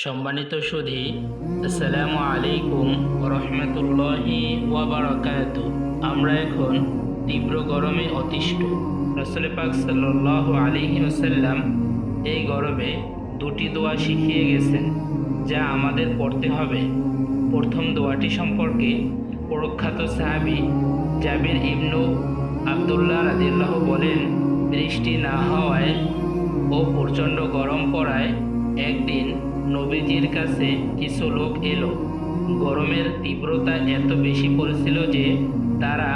সম্মানিত সুধী, আসসালামু আলাইকুম রহমতুল্লাহি ওয়াবারাকাত। আমরা এখন তীব্র গরমে অতিষ্ঠ। রসুল পাক সাল্লাহ আলিহি ওসাল্লাম এই গরমে দুটি দোয়া শিখিয়ে গেছেন, যা আমাদের পড়তে হবে। প্রথম দোয়াটি সম্পর্কে প্রখ্যাত সাহাবি জাবির ইবনু আবদুল্লাহ রাদিল্লাহ বলেন, বৃষ্টি না হওয়ায় ও প্রচণ্ড গরম পড়ায় একদিন নবীজির কাছে কিছু লোক এলো। গরমের তীব্রতা এত বেশি পড়েছিল যে তারা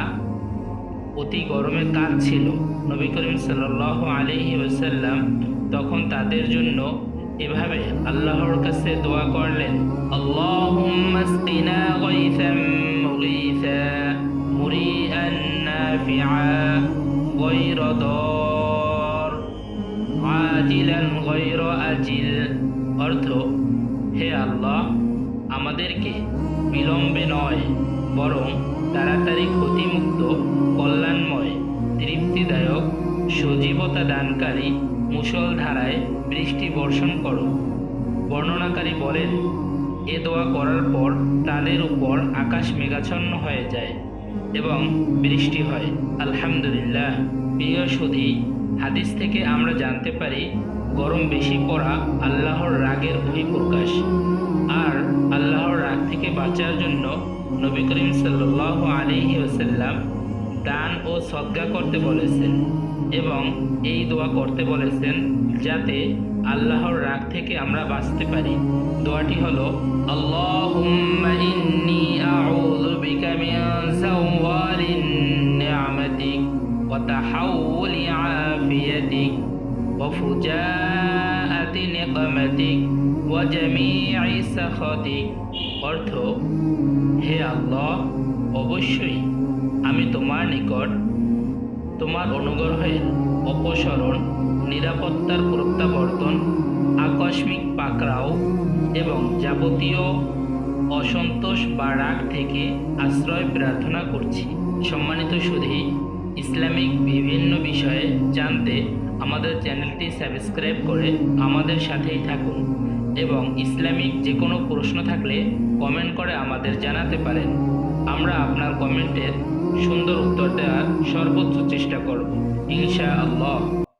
অতি গরমে কাঁদছিল। নবী করিম সাল্লাহ আলহি ওসাল্লাম তখন তাদের জন্য এভাবে আল্লাহর কাছে দোয়া করলেন গায়রা আজিল। অর্থ, হে আল্লাহ, আমাদেরকে বিলম্বে নয়, বরং তাড়াতাড়ি ক্ষতিমুক্ত, কল্যাণময়, তৃপ্তিদায়ক, সজীবতা দানকারী মুষলধারায় বৃষ্টি বর্ষণ করো। বর্ণনাকারী বলেন, এ দোয়া করার পর তাদের উপর আকাশ মেঘাচ্ছন্ন হয়ে যায় এবং বৃষ্টি হয়। আলহামদুলিল্লাহ। প্রিয় সুধী, হাদিস থেকে আমরা জানতে পারি গরম বেশি পড়া আল্লাহর রাগের বহিঃপ্রকাশ। আর আল্লাহর রাগ থেকে বাঁচার জন্য নবী করিম সাল্লাহ আলিহি ওসাল্লাম দান ও সদ্গা করতে বলেছেন এবং এই দোয়া করতে বলেছেন যাতে আল্লাহর রাগ থেকে আমরা বাঁচতে পারি। দোয়াটি হলো আফিয়াতিক। নিকমাতিক ওয়া জামি'i সাখাতিক অর্থ, হে আল্লাহ, অবশ্যই আমি তোমার নিকট তোমার অনুগ্রহের অপসরণ, নিরাপত্তার প্রত্যাবর্তন, আকস্মিক পাকড়াও এবং যাবতীয় অসন্তোষ বা রাগ থেকে আশ্রয় প্রার্থনা করছি। সম্মানিত সুধী, ইসলামিক বিভিন্ন বিষয়ে জানতে আমাদের চ্যানেলটি সাবস্ক্রাইব করে আমাদের সাথেই থাকুন এবং ইসলামিক যে কোনো প্রশ্ন থাকলে কমেন্ট করে আমাদের জানাতে পারেন। আমরা আপনার কমেন্টের সুন্দর উত্তর দেওয়ার সর্বোচ্চ চেষ্টা করব। ইনশা আল্লাহ